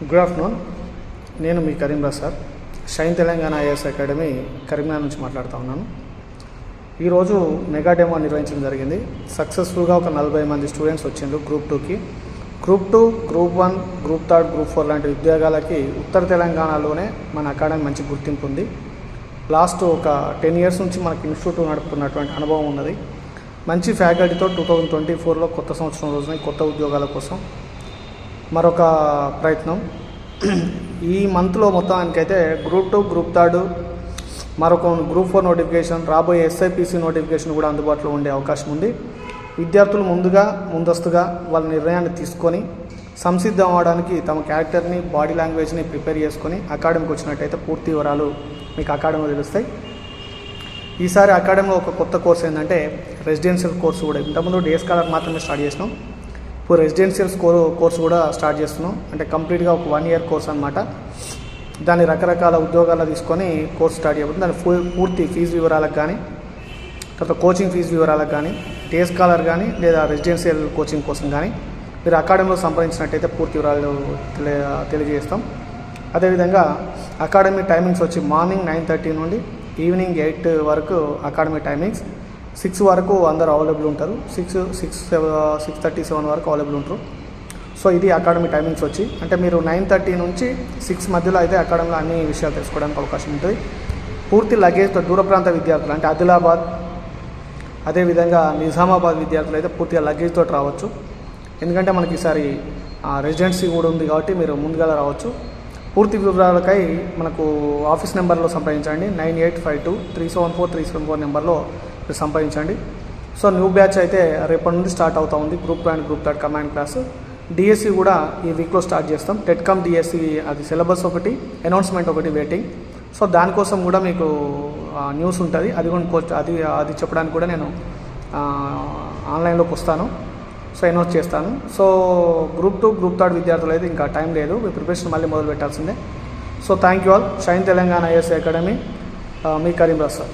Good afternoon నేను మీ Karimraj sir. Shine Telangana IAS academy Karimnagar నుంచి మాట్లాడుతూ ఉన్నాను. ఈరోజు మెగా డెమో నిర్వహించడం జరిగింది. సక్సెస్ఫుల్గా ఒక నలభై మంది స్టూడెంట్స్ వచ్చిండ్రు గ్రూప్ టూకి group two group one group third group four లాంటి ఉద్యోగాలకి ఉత్తర తెలంగాణలోనే మన అకాడమీ మంచి గుర్తింపు ఉంది. లాస్ట్ ఒక టెన్ ఇయర్స్ నుంచి మనకి ఇన్స్టిట్యూట్ నడుపుతున్నటువంటి అనుభవం ఉన్నది. మంచి ఫ్యాకల్టీతో టూ థౌజండ్ ట్వంటీ ఫోర్లో కొత్త సంవత్సరం రోజున కొత్త ఉద్యోగాల కోసం మరొక ప్రయత్నం. ఈ మంత్లో మొత్తానికైతే గ్రూప్ టూ గ్రూప్ థర్డ్ మరొక గ్రూప్ ఫోర్ నోటిఫికేషన్ రాబోయే ఎస్ఐపిసి నోటిఫికేషన్ కూడా అందుబాటులో ఉండే అవకాశం ఉంది. విద్యార్థులు ముందుగా ముందస్తుగా వాళ్ళ నిర్ణయాన్ని తీసుకొని సంసిద్ధం అవ్వడానికి తమ క్యారెక్టర్ని బాడీ లాంగ్వేజ్ని ప్రిపేర్ చేసుకొని అకాడమీకి వచ్చినట్టయితే పూర్తి వివరాలు మీకు అకాడమీలో తెలుస్తాయి. ఈసారి అకాడమీలో ఒక కొత్త కోర్స్ ఏంటంటే రెసిడెన్షియల్ కోర్సు కూడా. ఇంతకుముందు డే స్కాలర్ మాత్రమే స్టార్ట్ చేసినాం. ఇప్పుడు రెసిడెన్షియల్ స్కోర్ కోర్స్ కూడా స్టార్ట్ చేస్తున్నాం. అంటే కంప్లీట్గా ఒక వన్ ఇయర్ కోర్స్ అనమాట దాన్ని రకరకాల ఉద్యోగాలు తీసుకొని కోర్స్ స్టార్ట్ చేయబోతుంది దాని పూర్తి ఫీజు వివరాలకు కానీ తర్వాత కోచింగ్ ఫీజు వివరాలకు కానీ డే స్కాలర్ కానీ లేదా రెసిడెన్షియల్ కోచింగ్ కోసం కానీ మీరు అకాడమీలో సంప్రదించినట్టయితే పూర్తి వివరాలు తెలియ తెలియజేస్తాం. అదేవిధంగా అకాడమీ టైమింగ్స్ వచ్చి మార్నింగ్ నైన్ థర్టీ నుండి ఈవినింగ్ ఎయిట్ వరకు అకాడమీ టైమింగ్స్ సిక్స్ వరకు అందరు అవైలబుల్ ఉంటారు. Six six six thirty seven వరకు అవైలబుల్ ఉంటారు. సో ఇది అకాడమీ టైమింగ్స్ వచ్చి అంటే మీరు నైన్ థర్టీ నుంచి సిక్స్ మధ్యలో అయితే అకాడమీలో అన్ని విషయాలు తెలుసుకోవడానికి అవకాశం ఉంటుంది. పూర్తి లగేజ్తో దూర ప్రాంత విద్యార్థులు అంటే ఆదిలాబాద్ అదేవిధంగా నిజామాబాద్ విద్యార్థులు అయితే పూర్తిగా లగేజ్తో రావచ్చు. ఎందుకంటే మనకి ఈసారి రెసిడెన్సీ కూడా ఉంది కాబట్టి మీరు ముందుగా రావచ్చు. పూర్తి వివరాలకై మనకు ఆఫీస్ నెంబర్లో సంప్రదించండి. Nine eight five two three seven four three seven four నెంబర్లో మీరు సో న్యూ బ్యాచ్ అయితే రేపటి నుండి స్టార్ట్ అవుతూ ఉంది. Group two and group third command class. DSC కూడా ఈ వీక్లో స్టార్ట్ చేస్తాం. టెట్కామ్ డిఎస్సి అది సిలబస్ ఒకటి అనౌన్స్మెంట్ ఒకటి వెయిటింగ్ సో దానికోసం కూడా మీకు న్యూస్ ఉంటుంది. అది కూడా అది అది చెప్పడానికి కూడా నేను ఆన్లైన్లోకి వస్తాను. సో అనౌన్స్ చేస్తాను. So group two group third విద్యార్థులు అయితే ఇంకా టైం లేదు. మీ ప్రిపరేషన్ మళ్ళీ మొదలు పెట్టాల్సిందే. So thank you all shine Telangana IAS academy me Karim Raj sir.